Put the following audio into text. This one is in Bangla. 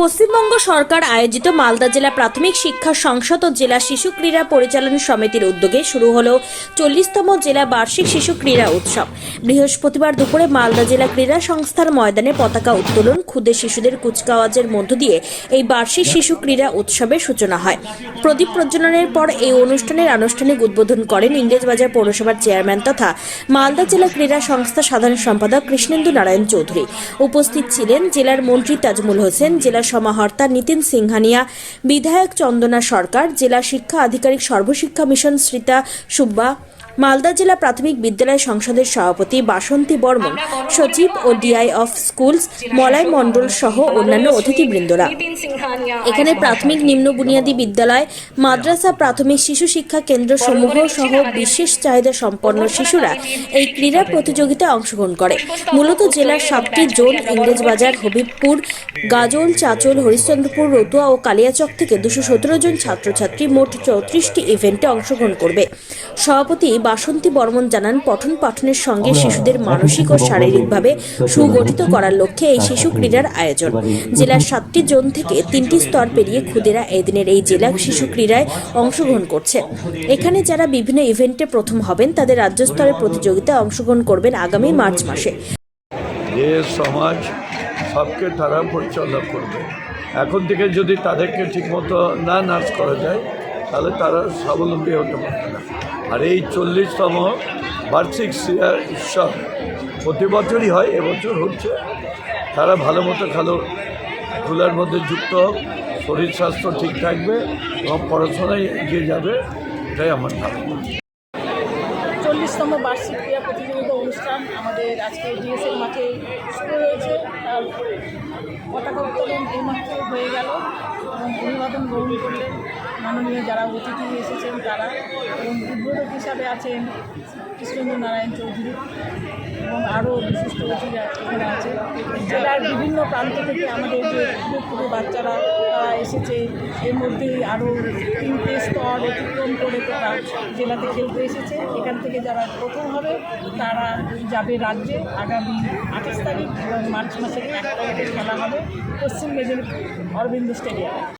পশ্চিমবঙ্গ সরকার আয়োজিত মালদা জেলা প্রাথমিক শিক্ষা সংসদ ও জেলা শিশু ক্রীড়া পরিচালন সমিতির উদ্যোগে শুরু হলো চল্লিশতম জেলা বার্ষিক শিশু ক্রীড়া উৎসব। বৃহস্পতিবার দুপুরে মালদা জেলা ক্রীড়া সংস্থার ময়দানে পতাকা উত্তোলন, ক্ষুদে শিশুদের কুচকাওয়াজের মধ্য দিয়ে এই বার্ষিক শিশু ক্রীড়া উৎসবের সূচনা হয়। প্রদীপ প্রজ্বলনের পর এই অনুষ্ঠানের আনুষ্ঠানিক উদ্বোধন করেন ইংরেজবাজার পৌরসভার চেয়ারম্যান তথা মালদা জেলা ক্রীড়া সংস্থা সাধারণ সম্পাদক কৃষ্ণেন্দু নারায়ণ চৌধুরী। উপস্থিত ছিলেন জেলার মন্ত্রী তাজমুল হোসেন, জেলা সমাহর্তা নীতিন সিংহানিয়া বিধায়ক চন্দনা সরকার জেলা শিক্ষা আধিকারিক সর্বশিক্ষা মিশন শ্রীতা সুব্বা মালদা জেলা প্রাথমিক বিদ্যালয় সংসদের সভাপতি বাসন্তী বর্মন সচিব ও DI of schools Malay Mondal সহ অন্যান্য অতিথিবৃন্দরা। এখানে প্রাথমিক নিম্ন বুনিয়াদী বিদ্যালয় মাদ্রাসা প্রাথমিক শিশু শিক্ষা কেন্দ্র সমূহ সহ বিশেষ চাহিদা সম্পন্ন শিশুরা এই ক্রীড়া প্রতিযোগিতায় অংশগ্রহণ করে। মূলত জেলার সাতটি জোন ইংরেজবাজার হবিবপুর গাজল চাচল হরিশ্চন্দ্রপুর রতুয়া ও কালিয়াচক থেকে দুশো সতেরো জন ছাত্রছাত্রী মোট চৌত্রিশটি ইভেন্টে অংশগ্রহণ করবে। সভাপতি বাসন্তী বর্মন জানান পঠন পাঠনের সঙ্গে শিশুদের মানসিক ও শারীরিকভাবে সুগঠিত করার লক্ষ্যে এই শিশু ক্রীড়ার আয়োজন। জেলার সাতটি জোন থেকে তিনটি স্তর পেরিয়ে খুদেরা এদিনের এই জেলা শিশু ক্রীড়ায় অংশগ্রহণ করছে। এখানে যারা বিভিন্ন ইভেন্টে প্রথম হবেন তাদের রাজ্য স্তরের প্রতিযোগিতায় অংশগ্রহণ করবেন আগামী মার্চ মাসে। সমাজ সবকে তারা পরিচালনা করবে। এখন থেকে যদি তাদেরকে ঠিকমতো না নার্স করা যায় তাহলে তারা স্বাবলম্বী হতে পারবে না। আর এই চল্লিশতম বার্ষিক ক্রীড়া উৎসব প্রতি বছরই হয়, এবছর হচ্ছে। তারা ভালো মতো খেলো খেলার মধ্যে যুক্ত হোক, শরীর স্বাস্থ্য ঠিক থাকবে এবং পড়াশোনায় এগিয়ে যাবে, এটাই আমার ধারণা। চল্লিশতম বার্ষিক ক্রীড়া প্রতিযোগিতা অনুষ্ঠান আমাদের আজকে ডিএসএল মাঠে শুরু হয়েছে। তার পতাকা উত্তোলন এইমাত্র হয়ে গেল এবং অভিবাদন গ্রহণ করলেন মাননীয় যারা অতিথি এসেছেন তারা এবং উদ্বোধক হিসাবে আছেন কৃষ্ণেন্দ্র নারায়ণ চৌধুরী এবং আরও বিশিষ্ট অতিথিরা এখানে আছে। জেলার বিভিন্ন প্রান্ত থেকে আমাদের যে ক্ষুদ্র বাচ্চারা এসেছে, এর মধ্যেই আরও তিনটে স্তর অতিক্রম করে তারা জেলাতে খেলতে এসেছে। এখান থেকে যারা প্রথম হবে, তারা যাবে রাজ্যে আগামী আঠাশ তারিখ মার্চ মাসের এক তারিখে খেলা হবে পশ্চিম মেদিনীপুর অরবিন্দ স্টেডিয়ামে।